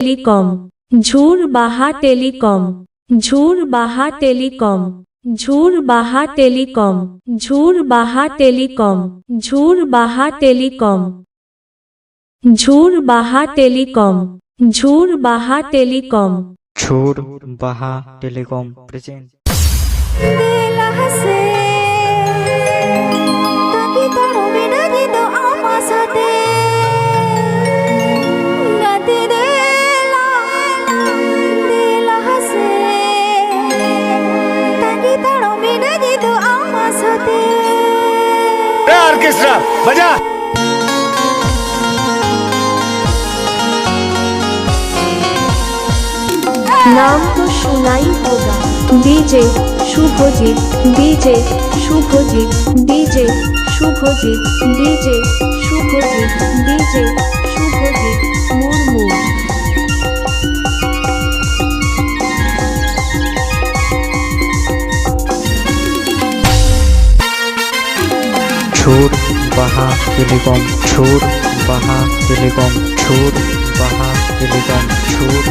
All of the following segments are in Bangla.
टेलीकॉम झूर बाहा टेलीकॉम झूर बाहा टेलीकॉम झूर बाहा टेलीकॉम झूर बाहा टेलीकॉम झूर बाहा टेलीकॉम झूर बाहा टेलीकॉम झूर बाहा टेलीकॉम झूर बाहा टेलीकॉम प्रेजेंट तीसरा बजा নাম তো শোনাই হোগা DJ Subhajit DJ Subhajit DJ Subhajit DJ শুভ ছুর বাহা টেলিকম ছুর বাহা টেলিকম ছুর বাহা টেলিকম ছুর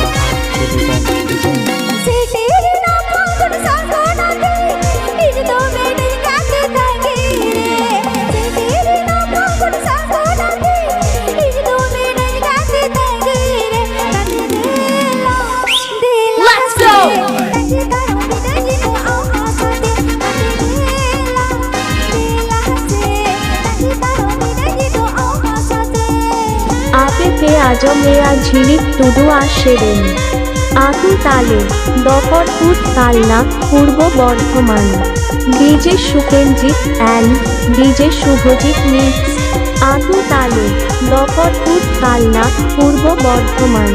বাহা টেলিকম মেয়া ঝিলিক টুডু আর সেরেন আকু তালে Dafarpur Talna Purba Bardhaman DJ Sukenjit and DJ Subhajit mix আকু তালে Dafarpur Talna Purba Bardhaman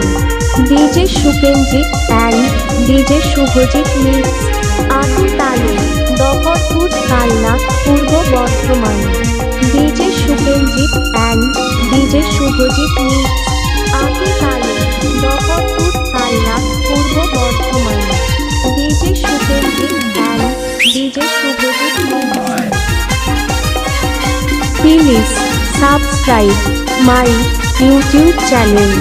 DJ Sukenjit and DJ Subhajit mix আকু তালে Dafarpur Talna Purba Bardhaman DJ Sukenjit and DJ Subhajit mix আদিকালে যখন উৎপাল্লাস পূর্ব বর্ধমানে বীজে সুগন্ধির দাম বীজে সুগন্ধির please subscribe my YouTube channel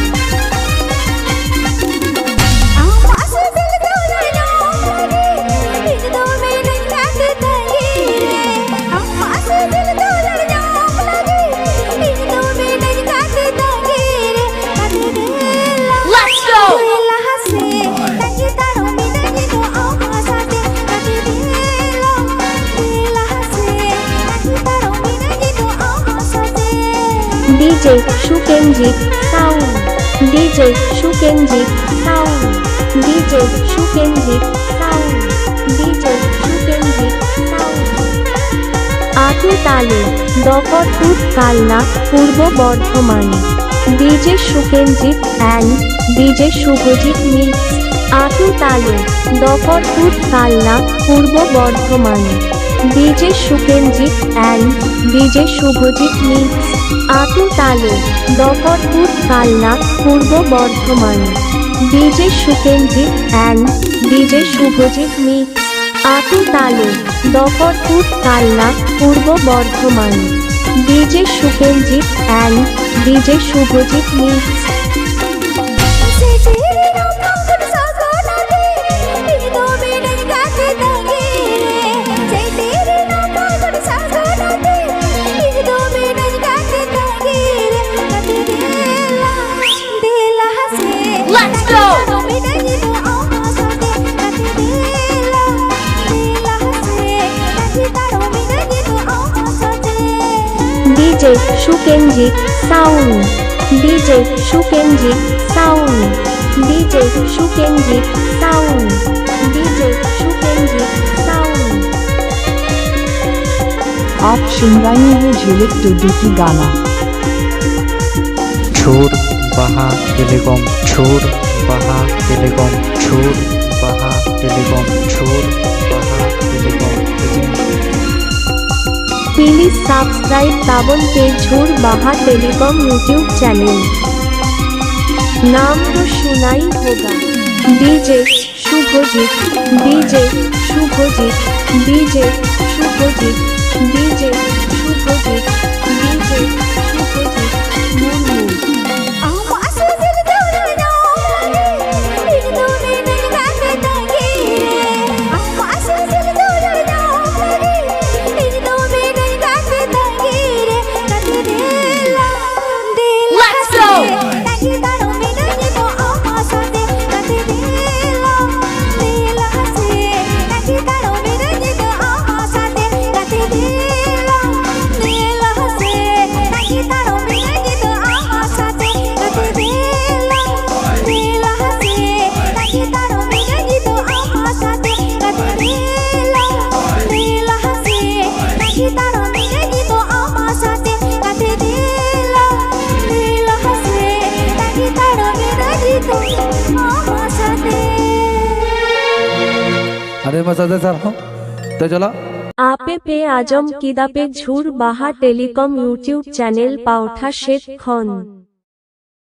DJ Shukenji Sound DJ Shukenji Sound DJ Shukenji Sound DJ Shukenji Sound আতি তালে Dakarpur Kalna Purba Bardhaman DJ Sukenjit and DJ Subhajit mix আতি তালে Dakarpur Kalna Purba Bardhaman DJ Shukenjit and DJ Shubhajit meets Talu, Dokar দফরপুর Kalna, Purbo Bardhaman DJ Shukenjit and DJ Shubhajit meets Talu, Dokar দফরপুর Kalna, Purbo Bardhaman DJ Shukenjit and DJ Shubhajit meets DJ Shukenji Sound DJ Shukenji Sound DJ Shukenji Sound DJ Shukenji Sound आप सुन रहे हैं झिलिक टुडू की गाना छोड़ बहा टेलीकॉम छोड़ बहा टेलीकॉम छोड़ बहा टेलीकॉम छोड़ प्लीज सब्सक्राइब पावन के झूर बाहा टेलीकॉम यूट्यूब चैनल नाम तो सुनाई होगा DJ Subhajit DJ Subhajit DJ Subhajit DJ Subhajit DJ अरे मसाजे सर हो तो चलो आपे पे आजम किदापे झूर बहा टेलीकॉम यूट्यूब चैनल पाउठा शेख खन